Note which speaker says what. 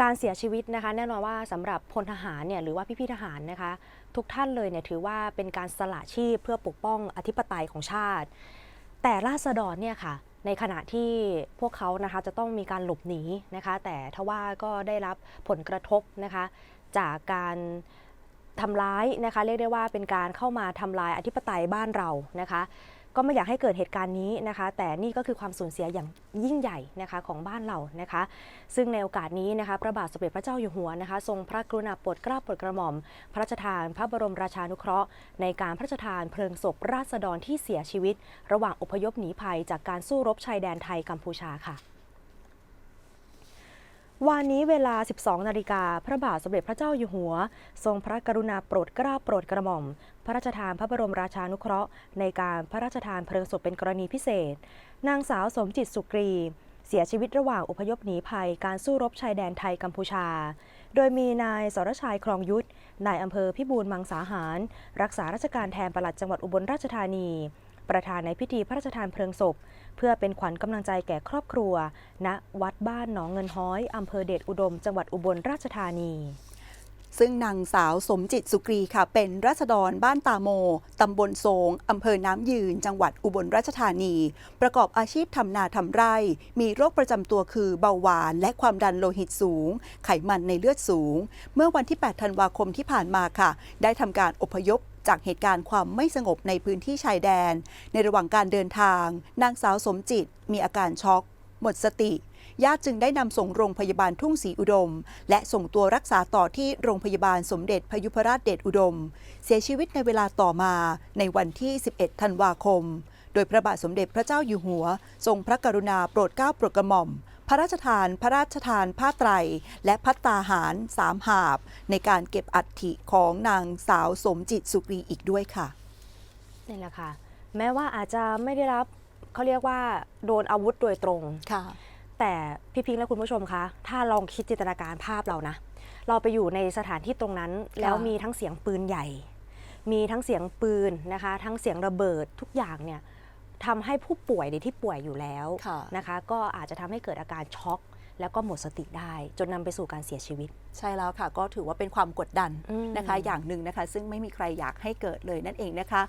Speaker 1: การเสียชีวิตนะคะ แน่นอนว่าสำหรับพลทหารเนี่ยหรือว่าพี่ๆทหารนะคะ ทุกท่านเลยเนี่ยถือว่าเป็นการสละชีพเพื่อปกป้องอธิปไตยของชาติ แต่ราษฎรเนี่ยค่ะในขณะที่พวกเขานะคะจะต้องมีการหลบหนีนะคะ แต่ทว่าก็ได้รับผลกระทบนะคะ จากการทำร้ายนะคะ เรียกได้ว่าเป็นการเข้ามาทำลายอธิปไตยบ้านเรานะคะ ก็ไม่อยากให้เกิดเหตุการณ์นี้นะคะ แต่นี่ก็คือความสูญเสียอย่างยิ่งใหญ่นะคะของบ้านเรานะคะ ซึ่งในโอกาสนี้นะคะพระบาทสมเด็จพระเจ้าอยู่หัวนะคะ ทรงพระกรุณาโปรดเกล้าโปรดกระหม่อม พระราชทาน พระบรมราชานุเคราะห์ ในการพระราชทานเพลิงศพราษฎรที่เสียชีวิต ระหว่างอพยพหนีภัยจากการสู้รบชายแดนไทยกัมพูชาค่ะ วันนี้เวลา 12 นาฬิกา พระบาทสมเด็จพระเจ้าอยู่หัว ทรงพระกรุณาโปรดเกล้าโปรดกระหม่อม พระราชทานพระบรมราชานุเคราะห์ ในการพระราชทานเพลิงศพเป็นกรณีพิเศษ นางสาวสมจิตสุกรี เสียชีวิตระหว่างอพยพหนีภัยการสู้รบชายแดนไทยกัมพูชา โดยมีนายสรชัยครองยุทธนายอำเภอพิบูลมังสาหาร รักษาราชการแทนปลัดจังหวัดอุบลราชธานี ประธานในพิธีพระราชทานเพลิงศพ เพื่อเป็นขวัญกำลังใจแก่ครอบครัว ณ วัดบ้านหนองเงินห้อยอำเภอเดชอุดม จังหวัดอุบลราชธานี
Speaker 2: ซึ่งนางสาวสมจิตสุกรีค่ะ เป็นรัษฎรบ้านตาโม ตำบลโสงอำเภอน้ำยืน จังหวัดอุบลราชธานี ประกอบอาชีพทำนาทำไร่ มีโรคประจำตัวคือเบาหวาน และความดันโลหิตสูง ไขมันในเลือดสูง เมื่อวันที่ 8 ธันวาคมที่ผ่านมาค่ะ ได้ทำการอพยพ จากเหตุการณ์ความไม่สงบในพื้นที่ชายแดน ในระหว่างการเดินทาง นางสาวสมจิต มีอาการช็อก หมดสติญาติจึงได้นำส่งโรงพยาบาลทุ่งศรีอุดม และส่งตัวรักษาต่อที่โรงพยาบาลสมเด็จพยุพราชเดชอุดม เสียชีวิตในเวลาต่อมาในวันที่ 11 ธันวาคม โดยพระบาทสมเด็จพระเจ้าอยู่หัว ทรงพระกรุณาโปรดเกล้าโปรดกระหม่อม พระราชทาน พระราชทานผ้าไตร และพัตตาหารสามหาบ ในการเก็บอัฐิของนางสาวสมจิตสุกรีอีกด้วยค่ะ
Speaker 1: นี่แหละค่ะ แม้ว่าอาจจะไม่ได้รับเขาเรียกว่าโดนอาวุธโดยตรง
Speaker 2: ค่ะ
Speaker 1: แต่พี่พิงค์และคุณผู้ชมคะ ถ้าลองคิดจินตนาการภาพเรานะ เราไปอยู่ในสถานที่ตรงนั้น แล้วมีทั้งเสียงปืนใหญ่ มีทั้งเสียงปืนนะคะ ทั้งเสียงระเบิดทุกอย่างเนี่ย ทำให้ผู้ป่วยในที่ป่วยอยู่แล้ว
Speaker 2: ค่ะ
Speaker 1: นะคะ ก็อาจจะทำให้เกิดอาการช็อกแล้วก็หมดสติได้ จนนำไปสู่การเสียชีวิต
Speaker 2: ใช่แล้วค่ะ ก็ถือว่าเป็นความกดดัน
Speaker 1: อืม
Speaker 2: นะคะ อย่างหนึ่งนะคะ ซึ่งไม่มีใครอยากให้เกิดเลยนั่นเองนะคะ